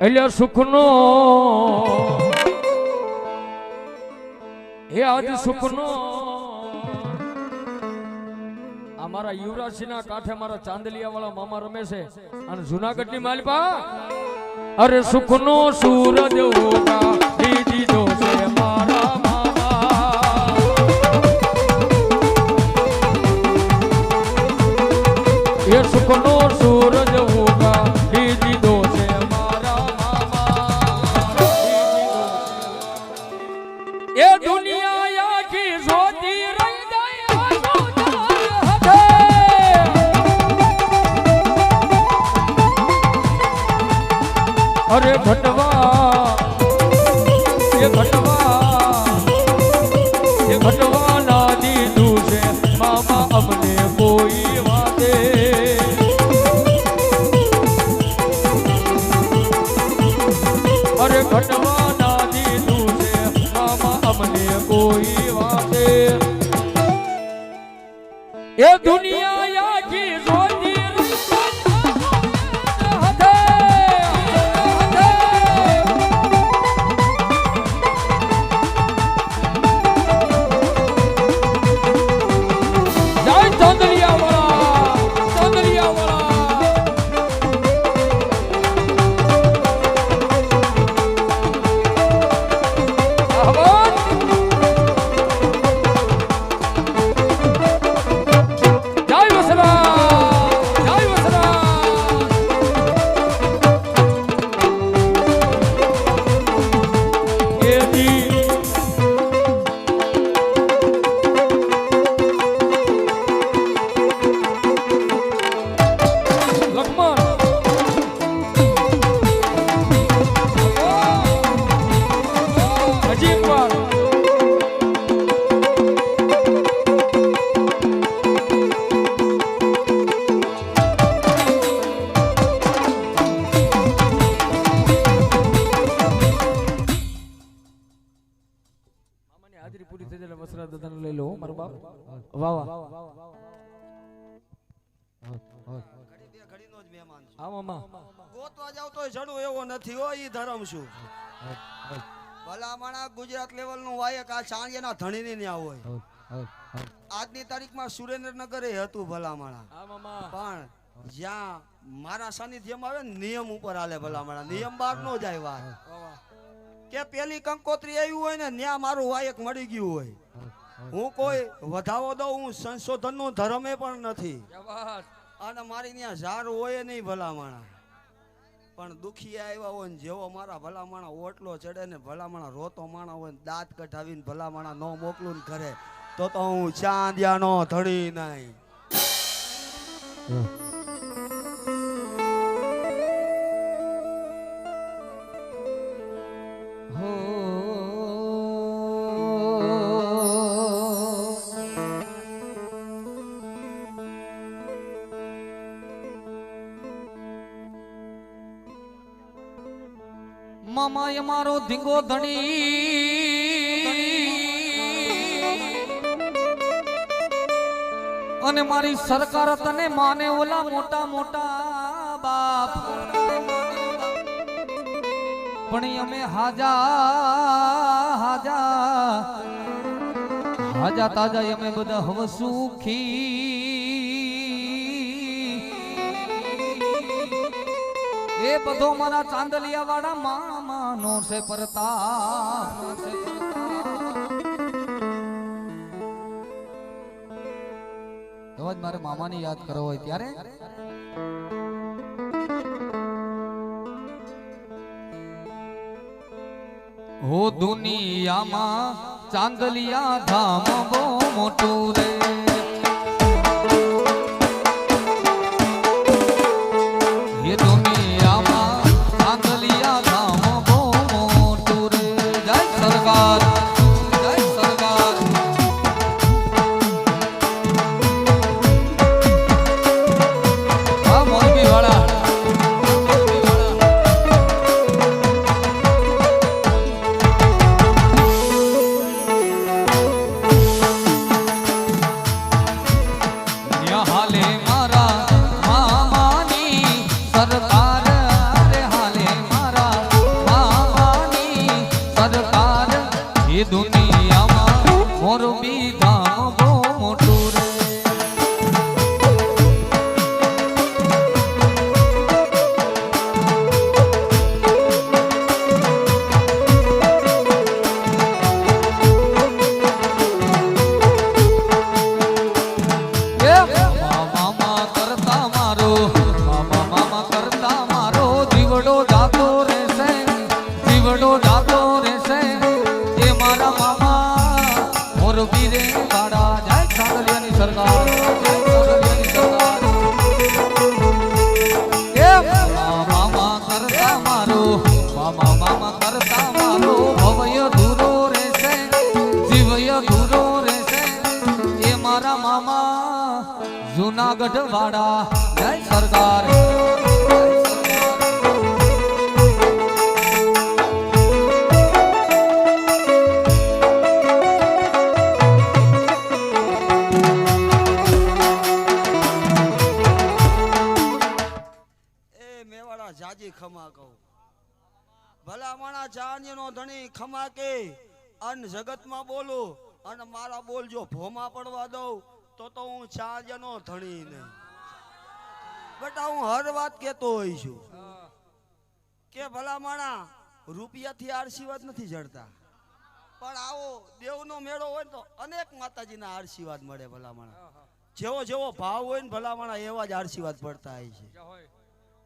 એટલે સુખનો. હે આજ સુખનો. અમારા મારા યુવરાજસિંહના કાંઠે મારા ચાંદલિયા વાળા મામા રમે છે અને જુનાગઢની માલપા. અરે સુખનો સૂરજ છે મારા મામા. એ સુખનો અરે ભટવા, એ ભટવા એ ભટવા ના દીધું છે. મામા અમને કોઈ વાતે. અરે ભટવા ના દીધું છે. મામા અમને કોઈ વાતે. એ દુનિયા આખી જોતી હાજરી પૂરી થઈ જાય એટલે વસરા દાદાને લઈ લો મારો બાપ. વાહ વાહ. ઘડી બે ઘડીનો જ મહેમાન છું હા મામા. ગોતવા જાવ તોય જડું એવો નથી હો ઈ ધરમ છું ભલા ગુજરાત લેવલનું વાયક આ ચાંડિયાના ધણીની ન્યા હોય. આજની તારીખમાં સુરેન્દ્રનગર એ હતું ભલા માણા હા મામા. પણ જ્યાં મારા સાનિધ્યમાં આવે ને નિયમ ઉપર હાલે ભલામણા. નિયમ બહાર નો જાય વાત. કે પેલી કંકોત્રી આવ્યું હોય ને ત્યાં મારું વાયક મળી ગયું હોય. હું કોઈ વધાવો દઉં, હું સંશોધનનો ધર્મે પણ નથી. અને મારી ત્યાં ઝાર હોય નહીં ભલામણા. પણ દુખી આવ્યા હોય ને, જેવો મારા ભલામણા ઓટલો ચડે ને, ભલામણા રોતો માણા હોય ને, દાંત કઢાવીને ભલામણા ન મોકલું ને ઘરે, તો તો હું ચાંદિયાનો ધડી નહીં. મામાએ મારો ધીંગો ધણી. અને મારી સરકાર તને માને ઓલા મોટા મોટા બાપ. પણ અમે હાજા હાજા હાજા તાજા અમે બધા હવે સુખી. એ બધો મારા ચાંદલિયા વાળા મામા નો છે પ્રતાપ. જ મારે મામાની યાદ કરવો હોય ત્યારે? હો દુનિયામાં ચાંદલિયા ધામ બહુ મોટું રે. એ દુનિયામાં મોર બી ધામ અધૂરો રહેશે એ મારા મામા જુનાગઢ વાળા. જય સરદાર. જાજી ખમા કહું. ધણી ખમાકે અન જગતમાં બોલું. અને મારા બોલ જો ભોમાં પડવા દઉં તો તો હું ચાંદીનો ધણી ને બેટા હું હર વાત કેતો હોય છું. કે ભલા માણા રૂપિયાથી આશીર્વાદ નથી જડતા. પણ આવો દેવનો મેળો હોય તો અનેક માતાજીના આશીર્વાદ મળે ભલા માણા. જેવો જેવો ભાવ હોય ને ભલા માણા એવા જ આશીર્વાદ પડતા હોય છે.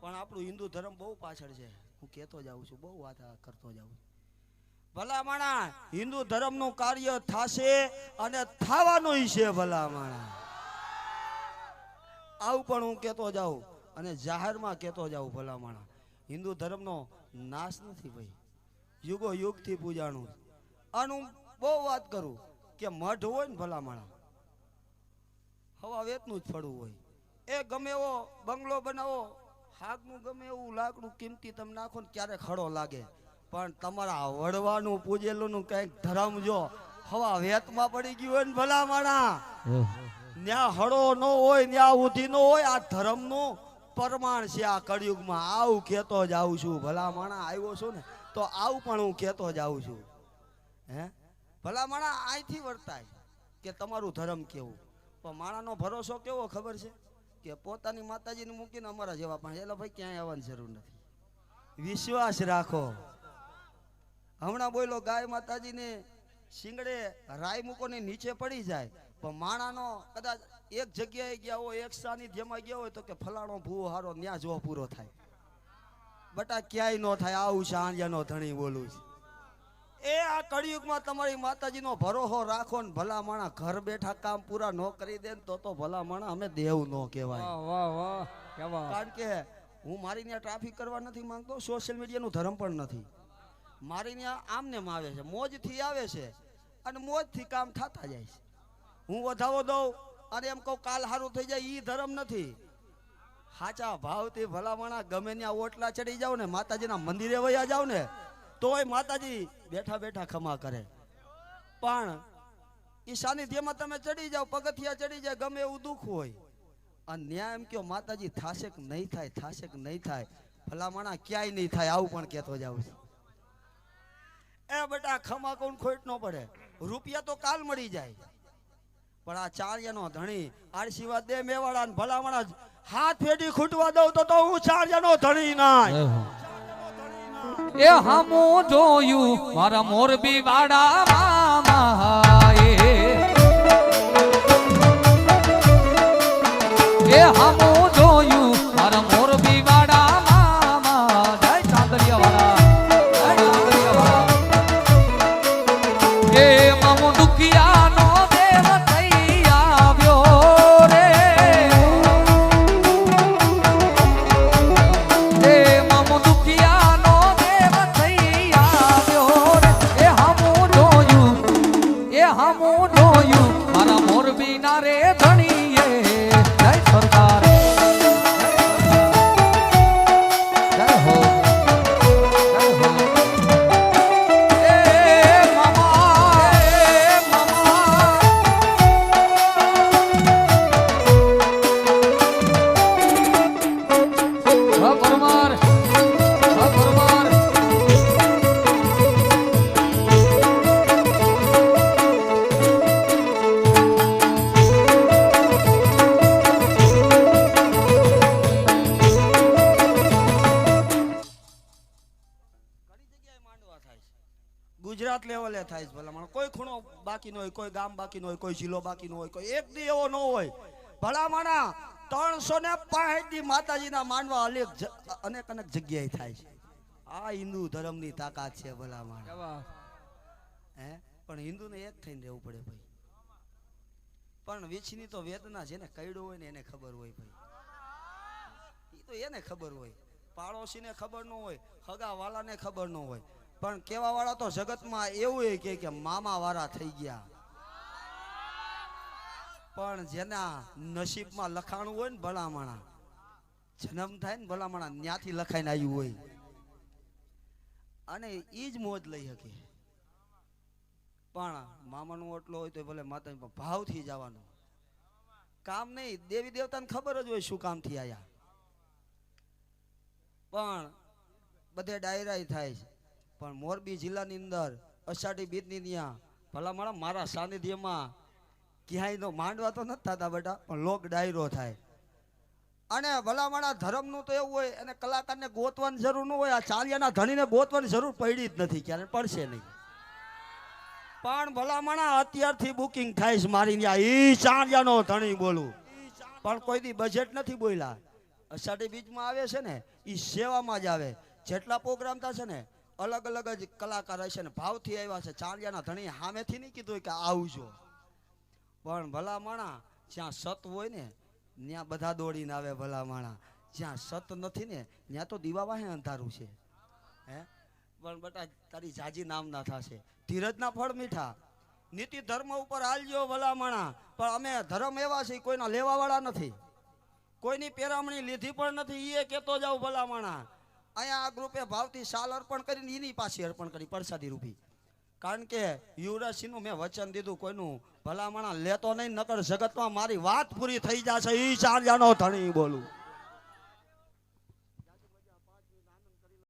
પણ આપણું હિન્દુ ધર્મ બહુ પાછળ છે. હું કહેતો જાઉં છું બહુ વાત કરતો જાઉં છું. ભલા માણા હિન્દુ ધર્મનું કાર્ય થાશે અને થવાનું છે ભલામણા. આવું પણ હું કહેતો જાઉં અને જાહેરમાં કહેતો જાઉં ભલામણા. હિન્દુ ધર્મનો નાશ નથી ભાઈ. યુગો યુગથી પૂજાણું અને હું બહુ વાત કરું કે મઢ હોય ને ભલામણા, હવા વેતનું જ ફળવું હોય. એ ગમે એવો બંગલો બનાવો હાગનું ગમે એવું લાકડું કિંમતી તમે નાખો ને ક્યારે ખડો લાગે. પણ તમારા વડવાનું પૂજેલું નું કંઈક ધરમ જો હવા વેતમાં પડી ગયું હોય ને ભલા માણા ન્યા હળો ન હોય ન્યા ઉધી ન હોય આ ધર્મનું પ્રમાણ છે આ કળિયુગમાં. આવું કહેતો જ આવું છું. ભલા માણા આવ્યો છું ને તો આવું પણ હું કહેતો જ આવું છું. હે? ભલા માણા અહીંથી વર્તાય કે તમારું ધર્મ કેવું? પણ માણાનો ભરોસો કેવો ખબર છે? કે પોતાની માતાજીને મૂકીને અમારા જેવા પણ. એટલે ભાઈ ક્યાંય આવવાની જરૂર નથી. વિશ્વાસ રાખો. હમણાં બોલો ગાય માતાજીને શિંગડે રાય મૂકોને નીચે પડી જાય. પણ માણાનો કદાચ એક જગ્યાએ ગયા હોય એક સાનિધ્યમાં ગયા હોય તો કે ફલાણો ભૂવો હારો ન્યા જો પૂરો થાય. બટા ક્યાંય નો થાય આવું સાંજનો ધણી બોલું છે. એ આ કળિયુગમાં તમારી માતાજીનો ભરોહો રાખો ને ભલા માણા ઘર બેઠા કામ પૂરા ન કરી દે તો તો ભલા માણા અમે દેવ ન કહેવાય. વાહ વાહ વાહ કારણ કે હું મારી ત્યાં ટ્રાફિક કરવા નથી માંગતો સોશિયલ મીડિયાનું ધર્મ પણ નથી. મારી ત્યાં આમને આમ આવે છે, મોજથી આવે છે અને મોજથી કામ થતા જાય છે. હું વધાવો દઉં અને એમ કહું કાલ સારું થઈ જાય એ ધર્મ નથી. સાચા ભાવથી ભલામણા, ગમે ત્યાં ઓટલા ચડી જાવ ને, માતાજીના મંદિરે વયા જાવ ને, તોય માતાજી બેઠા બેઠા ખમા કરે. પણ એ સાનિધ્યમાં તમે ચડી જાઓ પગથિયા ચડી જાય, ગમે એવું દુઃખ હોય. અને ત્યાં એમ કહો, માતાજી થાશે કે નહીં થાય, થાશે કે નહીં થાય, ભલામણા ક્યાંય નહીં થાય, આવું પણ કહેતો જાઉં છું. એ બેટા ખમા કોણ ખોટ ન પડે. રૂપિયા તો કાલ મળી જાય. પણ આ ચાર્યનો ધણી આશીર્વાદ દે મેવાડા ને ભલામણા હાથ ફેડી ખૂટવા દઉં તો તો હું ચાર્યનો ધણી ના એ હમું જોયું મારા મોરબી વાડા મામા ગુજરાત લેવલે થાય છે ભલામણ કોઈ ખૂણો બાકી ન હોય કોઈ ગામ બાકી ન હોય કોઈ જિલ્લો બાકી ન હોય કોઈ એક દી એવો ન હોય. ભલામણા ત્રણસો ને પાંચ દી માતાજીના માંડવા અનેક અનેક અનેક જગ્યાએ થાય છે. આ હિન્દુ ધર્મની તાકાત છે ભલામણ હે? પણ હિન્દુને એક થઈને રહેવું પડે ભાઈ. પણ વીછની તો વેદના છે ને કઈડો હોય ને એને ખબર હોય ભાઈ. એ તો એને ખબર હોય. પાડોશીને ખબર ન હોય હગા વાલાને ખબર ન હોય. પણ કેવા વાળા તો જગતમાં એવું કે કે મામા વાળા થઈ ગયા. પણ જેના નસીબમાં લખાણું હોય ને ભલામણા, જન્મ થાય ને ભલામણા ત્યાંથી લખાઈને આવ્યું હોય. અને એ જ મોજ લઈ શકે. પણ મામાનું ઓટલો હોય તો ભલે માતાજી ભાવથી જવાનું. કામ નહીં, દેવી દેવતાને ખબર જ હોય શું કામથી આયા. પણ બધે ડાયરાય થાય છે. પણ મોરબી જિલ્લાની અંદર અષાઢી બીજની ત્યાં ભલા મારા સાનિધ્યમાં ક્યાંય તો માંડવા તો નથી થતા બેટા, પણ લોક ડાયરો થાય. અને ભલામણા ધર્મનું તો એવું હોય અને કલાકારને ગોતવાની જરૂર ન હોય, આ ચાલિયાના ધણીને ગોતવાની જરૂર પડી જ નથી ક્યારે પડશે નહીં. પણ ભલામણા અત્યારથી બુકિંગ થાય છે મારી ત્યાં. ઈ ચાલિયાનો ધણી બોલું. પણ કોઈ દી બજેટ નથી બોલ્યા. અષાઢી બીજમાં આવે છે ને એ સેવામાં જ આવે. જેટલા પ્રોગ્રામ થશે ને અલગ અલગ જ કલાકાર હશે ને ભાવથી આવ્યા છે. ચાલિયાના ધણી સામેથી નહીં કીધું કે આવજો. પણ ભલા માણા જ્યાં સત હોય ને, ત્યાં બધા દોડીને આવે ભલા માણા જ્યાં સત નથી ને, ત્યાં તો દીવા વાહે અંધારું છે. હે? પણ બટા, તારી જાજી નામ ના થશે. ધીરજના ફળ મીઠા. નીતિ ધર્મ ઉપર હાલજો ભલા માણા પણ અમે ધર્મ એવા છે, કોઈના લેવાવાળા નથી. કોઈની પેરામણી લીધી પણ નથી. એ કહેતો જાવ ભલા માણા અહીંયા આ ગ્રુપે ભાવથી સાલ અર્પણ કરીને એની પાસે અર્પણ કરી, પ્રસાદી રૂપી. કારણ કે યુવરાજસિંહનું મેં વચન દીધું, કોઈનું ભલામણા લેતો નહીં, નકર જગતમાં મારી વાત પૂરી થઈ જશે એ ચાર જાણો ધણી બોલું.